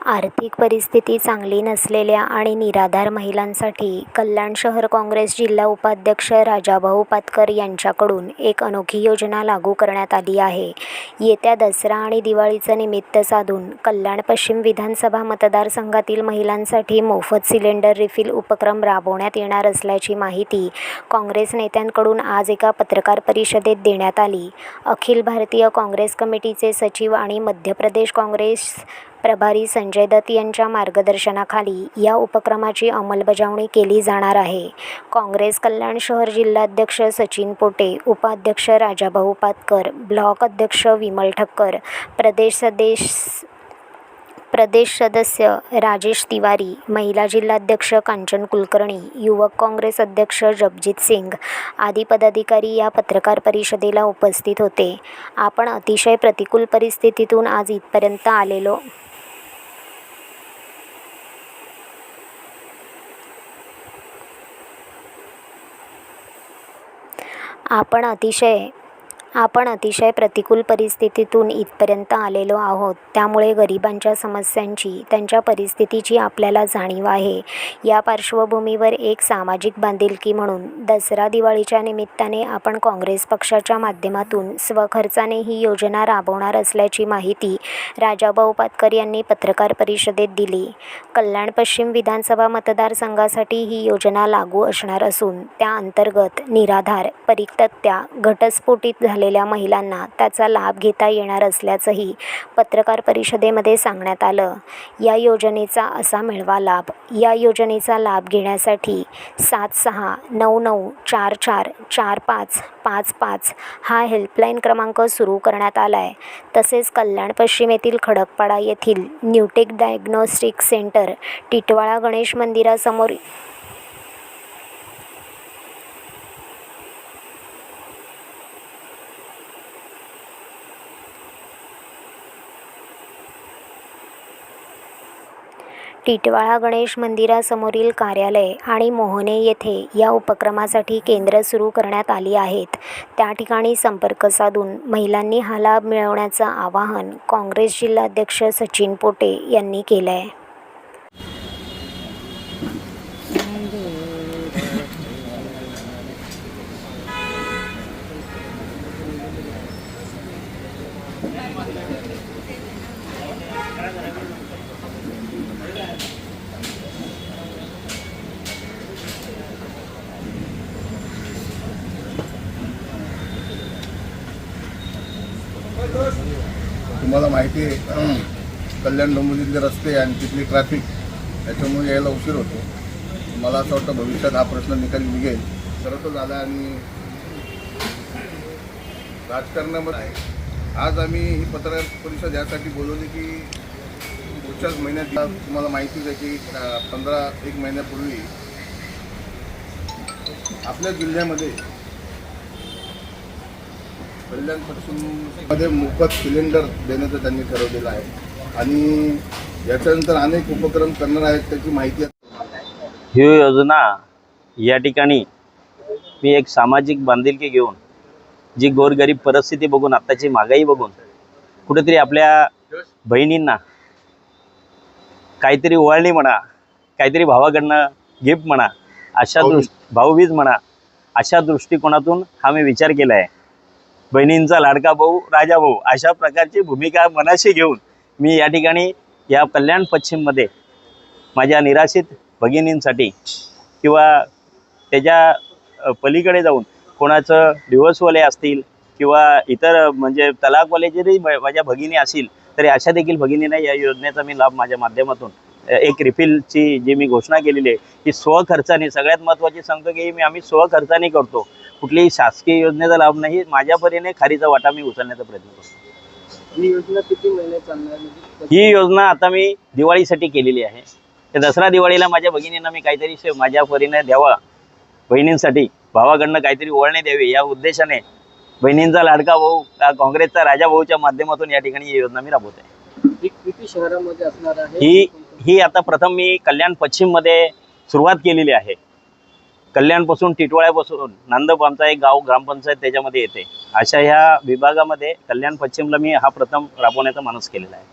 आर्थिक परिस्थिती चांगली नसलेल्या आणि निराधार महिलांसाठी कल्याण शहर काँग्रेस जिल्हा उपाध्यक्ष राजाभाऊ पातकर यांच्याकडून एक अनोखी योजना लागू करण्यात आली आहे. येत्या दसरा आणि दिवाळीचं निमित्त साधून कल्याण पश्चिम विधानसभा मतदारसंघातील महिलांसाठी मोफत सिलेंडर रिफिल उपक्रम राबवण्यात येणार असल्याची माहिती काँग्रेस नेत्यांकडून आज एका पत्रकार परिषदेत देण्यात आली. अखिल भारतीय काँग्रेस कमिटीचे सचिव आणि मध्य प्रदेश काँग्रेस प्रभारी संजय दत्त यांच्या मार्गदर्शनाखाली या उपक्रमाची अंमलबजावणी केली जाणार आहे. काँग्रेस कल्याण शहर जिल्हाध्यक्ष सचिन पोटे उपाध्यक्ष राजाभाऊ पातकर ब्लॉक अध्यक्ष विमल ठक्कर प्रदेश सदेश प्रदेश सदस्य राजेश तिवारी महिला जिल्हाध्यक्ष कांचन कुलकर्णी युवक काँग्रेस अध्यक्ष जगजित सिंग आदी पदाधिकारी या पत्रकार परिषदेला उपस्थित होते. आपण अतिशय प्रतिकूल परिस्थितीतून आज इथपर्यंत आलेलो आपण अतिशय आपण अतिशय प्रतिकूल परिस्थितीतून इथपर्यंत आलेलो आहोत. त्यामुळे गरिबांच्या समस्यांची त्यांच्या परिस्थितीची आपल्याला जाणीव आहे. या पार्श्वभूमीवर एक सामाजिक बांधिलकी म्हणून दसरा दिवाळीच्या निमित्ताने आपण काँग्रेस पक्षाच्या माध्यमातून स्वखर्चाने ही योजना राबवणार असल्याची माहिती राजाभाऊ पातकर यांनी पत्रकार परिषदेत दिली. कल्याण पश्चिम विधानसभा मतदारसंघासाठी ही योजना लागू असणार असून त्या अंतर्गत निराधार परित्यक्त्या घटस्फोटित झालेल्या महिलांना त्याचा लाभ घेता येणार असल्याचंही पत्रकार परिषदेमध्ये सांगण्यात आलं. या योजनेचा असा मिळवा लाभ. या योजनेचा लाभ घेण्यासाठी सात सहा नऊ नऊ चार चार चार पाच पाच पाच हा हेल्पलाईन क्रमांक सुरू करण्यात आला आहे तसेच कल्याण पश्चिम येथील खडकपाडा येथील Newtech diagnostic centre Titwala Ganesh मंदिरासमोर टिटवाळा गणेश मंदिरासमोरील कार्यालय आणि मोहने येथे या उपक्रमासाठी केंद्र सुरू करण्यात आली आहेत. त्या ठिकाणी संपर्क साधून महिलांनी हा लाभ मिळवण्याचं आवाहन काँग्रेस जिल्हाध्यक्ष सचिन पोटे यांनी केलं आहे तुम्हाला माहिती आहे कल्याण डोंबिवलीतले रस्ते आणि तिथली ट्रॅफिक याच्यामुळे यायला उशीर होतो. मला असं वाटतं भविष्यात हा प्रश्न निकाली निघेल. खरं तर झाला आणि राजकारणामध्ये आहे. आज आम्ही ही पत्रकार परिषद यासाठी बोलवली की पुढच्याच महिन्यात तुम्हाला माहितीच आहे की पंधरा एक महिन्यापूर्वी आपल्या जिल्ह्यामध्ये कल्याण पश्चिममध्ये मोफत सिलेंडर देण्याचं त्यांनी ठरवलेलं आहे आणि याच्यानंतर अनेक उपक्रम करणार आहेत त्याची माहिती ही योजना या ठिकाणी मी एक सामाजिक बांधिलकी घेऊन जी गोरगरीब परिस्थिती बघून आत्ताची महागाई बघून कुठेतरी आपल्या बहिणींना काहीतरी ओवाळणी म्हणा काहीतरी भावाकडनं गिफ्ट म्हणा अशा. दृष्ट भाऊबीज म्हणा अशा दृष्टिकोनातून हा मी विचार केला आहे बहिणींचा लाडका भाऊ राजा भाऊ अशा प्रकारची भूमिका मनाशी घेऊन मी या ठिकाणी या कल्याण पश्चिममध्ये माझ्या निराशित भगिनींसाठी किंवा त्याच्या पलीकडे जाऊन कोणाचं डिवोर्सवाले असतील किंवा इतर म्हणजे तलाकवाले जरी माझ्या भगिनी असतील तरी अशा देखील भगिनींना या योजनेचा मी लाभ माझ्या माध्यमातून एक रिफिलची जी मी घोषणा केलेली आहे की स्वखर्चाने सगळ्यात महत्त्वाची सांगतो की मी आम्ही स्वखर्चाने करतो. कुठलीही शासकीय योजनेचा लाभ नाही. माझ्या परीने खारीचा वाटा मी उचलण्याचा प्रयत्न करतो. ही योजना किती महिने चालणार म्हणजे ही योजना आता मी दिवाळीसाठी केलेली आहे. तर दसरा दिवाळीला माझ्या भगिनींना मी काहीतरी शे- माझ्या परीने द्यावा. बहिणींसाठी भावाकडनं काहीतरी ओळणी द्यावी. या उद्देशाने बहिणींचा लाडका भाऊ का काँग्रेसचा राजा भाऊच्या माध्यमातून या ठिकाणी ही योजना मी राबवत आहे. ही किती शहरामध्ये असणार आहे? ही ही आता प्रथम मी कल्याण पश्चिममध्ये सुरुवात केलेली आहे. कल्याणपासून टिटवाळ्यापासून नांदप आमचा एक गाव ग्रामपंचायत त्याच्यामध्ये येते. अशा ह्या विभागामध्ये कल्याण पश्चिमला मी हा प्रथम राबवण्याचा मानस केलेला आहे.